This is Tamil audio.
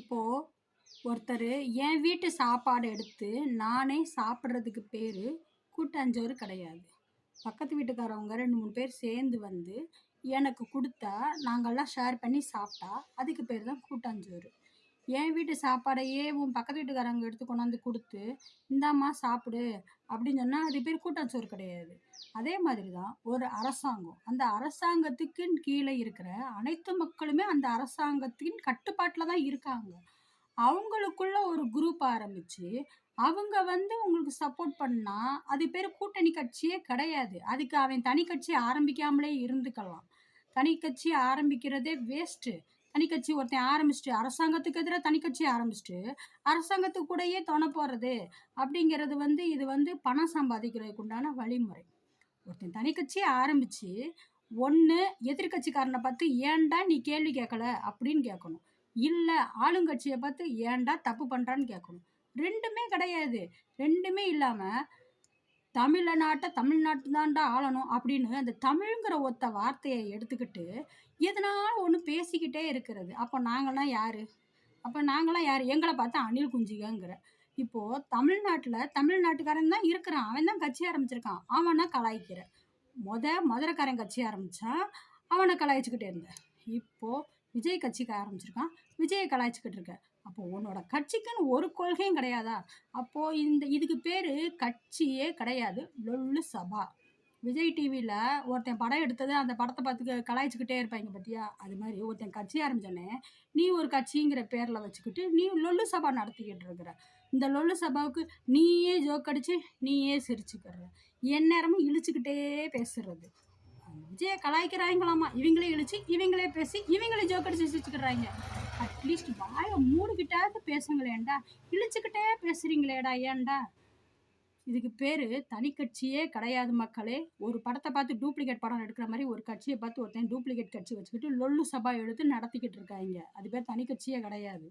இப்போது ஒருத்தர் என் வீட்டு சாப்பாடு எடுத்து நானே சாப்பிட்றதுக்கு பேர் கூட்டாஞ்சோறு கிடையாது. பக்கத்து வீட்டுக்காரவங்க ரெண்டு மூணு பேர் சேர்ந்து வந்து எனக்கு கொடுத்தா நாங்கள்லாம் ஷேர் பண்ணி சாப்பிட்டா அதுக்கு பேர் தான் கூட்டாஞ்சோறு. என் வீட்டு சாப்பாடையே உன் பக்கத்து வீட்டுக்காரங்க எடுத்து கொண்டாந்து கொடுத்து இந்தாம்மா சாப்பிடு அப்படின்னு சொன்னால் அது பேர் கூட்டாஞ்சோறு கிடையாது. அதே மாதிரி தான் ஒரு அரசாங்கம். அந்த அரசாங்கத்துக்கு கீழே இருக்கிற அனைத்து மக்களுமே அந்த அரசாங்கத்தின் கட்டுப்பாட்டில் தான் இருக்காங்க. அவங்களுக்குள்ள ஒரு குரூப் ஆரம்பித்து அவங்க வந்து உங்களுக்கு சப்போர்ட் பண்ணால் அது பேர் கூட்டணி கட்சியே கிடையாது. அதுக்கு அவன் தனி கட்சி ஆரம்பிக்காமலே இருந்துக்கலாம். தனி கட்சி ஆரம்பிக்கிறதே வேஸ்ட்டு தனி கட்சி ஒருத்தன் ஆரம்பிச்சுட்டு அரசாங்கத்துக்கு எதிராக தனி கட்சி அரசாங்கத்துக்கு கூடயே துணை போகிறது அப்படிங்கிறது வந்து இது வந்து பணம் சம்பாதிக்கிறதுக்கு உண்டான வழிமுறை. ஒருத்தன் தனி கட்சி ஆரம்பித்து ஒன்று எதிர்கட்சிக்காரனை பார்த்து ஏன்டா நீ கேள்வி கேட்கல? அப்படின்னு கேட்கணும். இல்லை ஆளுங்கட்சியை பார்த்து ஏன்டா தப்பு பண்ணுறான்னு கேட்கணும். ரெண்டுமே கிடையாது. ரெண்டுமே இல்லாமல் தமிழ்நாட்டை தமிழ்நாட்டு தான்டா ஆளணும் அப்படின்னு அந்த தமிழ்ங்கிற ஒத்த வார்த்தையை எடுத்துக்கிட்டு எதனாலும் ஒன்று பேசிக்கிட்டே இருக்கிறது? அப்போ நாங்களாம் யார்? அப்போ நாங்களாம் யார்? எங்களை பார்த்தா அணில் குஞ்சிகங்கிற. இப்போது தமிழ்நாட்டில் தமிழ்நாட்டுக்காரன் தான் இருக்கிறான். அவன் தான் கட்சி ஆரம்பிச்சிருக்கான். அவனை கலாய்க்கிற. மொத மதுரைக்காரன் கட்சி ஆரம்பித்தான் அவனை கலாய்ச்சிக்கிட்டே இருந்தேன் இப்போது விஜய் கட்சிக்கு ஆரம்பிச்சிருக்கான். விஜயை கலாய்ச்சிக்கிட்டு இருக்க. அப்போ உன்னோட கட்சிக்குன்னு ஒரு கொள்கையும் கிடையாதா? அப்போது இந்த இதுக்கு பேர் கட்சியே கிடையாது. லொல்லு சபா. விஜய் டிவியில் ஒருத்தன் படம் எடுத்தது அந்த படத்தை பார்த்து கலாய்ச்சிக்கிட்டே இருப்பாங்க பார்த்தியா அது மாதிரி ஒருத்தன் கட்சி ஆரம்பிச்சோன்னே நீ ஒரு கட்சிங்கிற பேரில் வச்சுக்கிட்டு நீ லொல்லு சபா நடத்திக்கிட்டு இருக்கிற. இந்த லொல்லு சபாவுக்கு நீயே ஜோக் அடித்து நீயே சிரிச்சுக்கிற. எந்நேரமும் இழிச்சுக்கிட்டே பேசுறது. விஜயை கலாய்க்கிறாங்களாமா? இவங்களே இழிச்சு இவங்களே பேசி இவங்களே ஜோக்கடிச்சு வச்சுக்கிறாங்க அட்லீஸ்ட் வாயை மூடுகிட்டாவது பேசுங்களேன்டா இழிச்சுக்கிட்டே பேசுகிறீங்களேடா ஏன்டா இதுக்கு பேர் தனி கட்சியே கிடையாது மக்களே. ஒரு படத்தை பார்த்து டூப்ளிகேட் படம் எடுக்கிற மாதிரி ஒரு கட்சியை பார்த்து ஒருத்தன் டூப்ளிகேட் கட்சி வச்சுக்கிட்டு லொல்லு சபா எடுத்து நடத்திக்கிட்டு இருக்காங்க. அது பேர் தனி கட்சியே கிடையாது.